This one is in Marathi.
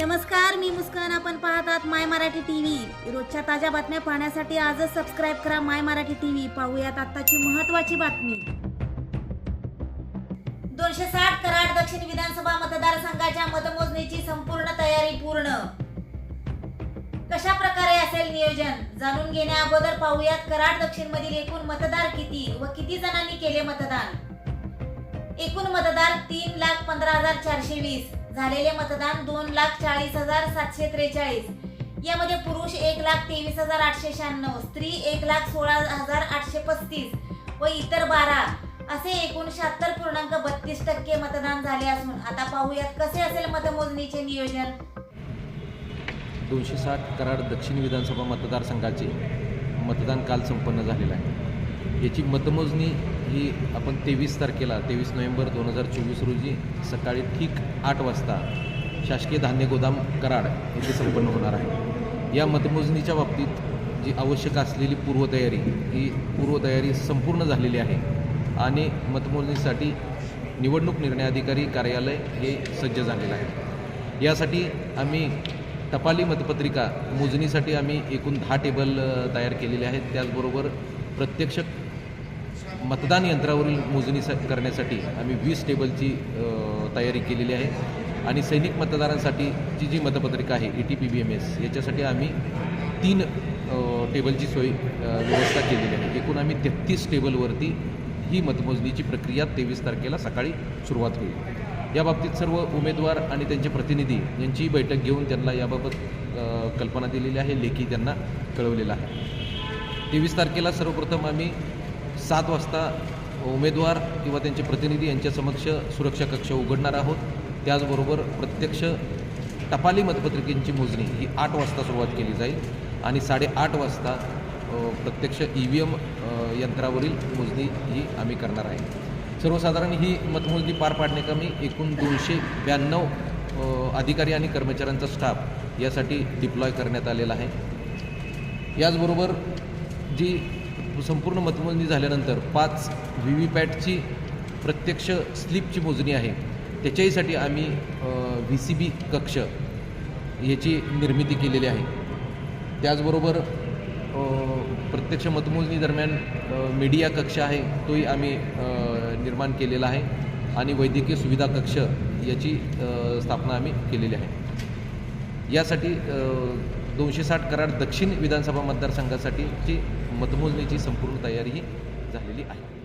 नमस्कार मी मुस्कान. आपण पाहतात माय मराठी टीव्ही. रोजच्या ताज्या बातम्या पाहण्यासाठी आजच सबस्क्राईब करा माय मराठी टीव्ही. पाहूयात आत्ताची महत्वाची बातमी. दोनशे साठ कराड दक्षिण विधानसभा मतदारसंघाच्या मतमोजणीची संपूर्ण तयारी पूर्ण. कशा प्रकारे असेल नियोजन? जाणून घेण्या अगोदर पाहूयात कराड दक्षिण मधील एकूण मतदार किती व किती जणांनी केले मतदान? एकूण मतदार तीन लाख पंधरा हजार चारशे वीस. झालेले मतदान दोन लाख चाळीस हजार सातशे त्रेचाळीस. यामध्ये पुरुष एक लाख तेवीस हजार आठशे शहाण्णव स्त्री एक लाख सोळा हजार आठशे पस्तीस व इतर बारा असे एकूण शहात्तर पूर्णांक बत्तीस टक्के मतदान झाले असून आता पाहूयात कसे असेल मतमोजणीचे नियोजन. दोनशे साठ कराड दक्षिण विधानसभा मतदारसंघाचे मतदान काल संपन्न झालेलं आहे. याची मतमोजणी ही आपण तेवीस तारखेला तेवीस नोव्हेंबर दोन हजार चोवीस रोजी सकाळी ठीक आठ वाजता शासकीय धान्य गोदाम कराड येथे संपन्न होणार आहे. या मतमोजणीच्या बाबतीत जी आवश्यक असलेली पूर्वतयारी ही पूर्वतयारी संपूर्ण झालेली आहे आणि मतमोजणीसाठी निवडणूक निर्णय अधिकारी कार्यालय हे सज्ज झालेलं आहे. यासाठी आम्ही टपाली मतपत्रिका मोजणीसाठी आम्ही एकूण दहा टेबल तयार केलेले आहेत. त्याचबरोबर प्रत्यक्ष मतदान यंत्रावरील मोजणी करण्यासाठी आम्ही वीस टेबलची तयारी केलेली आहे. आणि सैनिक मतदारांसाठीची जी मतपत्रिका आहे E T P B M S याच्यासाठी आम्ही तीन टेबलची सोय व्यवस्था केलेली आहे. एकूण आम्ही तेहतीस टेबलवरती ही मतमोजणीची प्रक्रिया तेवीस तारखेला सकाळी सुरुवात होईल. याबाबतीत सर्व उमेदवार आणि त्यांचे प्रतिनिधी यांची बैठक घेऊन त्यांना याबाबत कल्पना दिलेली आहे लेखी त्यांना कळवलेला आहे. तेवीस तारखेला सर्वप्रथम आम्ही सात वाजता उमेदवार किंवा त्यांचे प्रतिनिधी यांच्या समक्ष सुरक्षा कक्ष उघडणार आहोत. त्याचबरोबर प्रत्यक्ष टपाली मतपत्रिकेंची मोजणी ही आठ वाजता सुरुवात केली जाईल आणि साडेआठ वाजता प्रत्यक्ष ई व्ही एम यंत्रावरील मोजणी ही आम्ही करणार आहे. सर्वसाधारण ही मतमोजणी पार पाडण्याकमी एकूण दोनशे ब्याण्णव अधिकारी आणि कर्मचाऱ्यांचा स्टाफ यासाठी डिप्लॉय करण्यात आलेला आहे. याचबरोबर जी संपूर्ण मतमोजणी झाल्यानंतर पाच व्ही व्ही पॅटची प्रत्यक्ष स्लिपची मोजणी आहे. त्याच्याहीसाठी आम्ही व्ही सी बी कक्ष याची निर्मिती केलेली आहे. त्याचबरोबर प्रत्यक्ष मतमोजणी दरम्यान मीडिया कक्ष आहे तोही आम्ही निर्माण केलेला आहे आणि वैद्यकीय सुविधा कक्ष याची स्थापना आम्ही केलेली आहे. यासाठी दोनशे साठ कराड दक्षिण विधानसभा मतदारसंघासाठीची मतमोजणीची संपूर्ण तयारी ही झालेली आहे.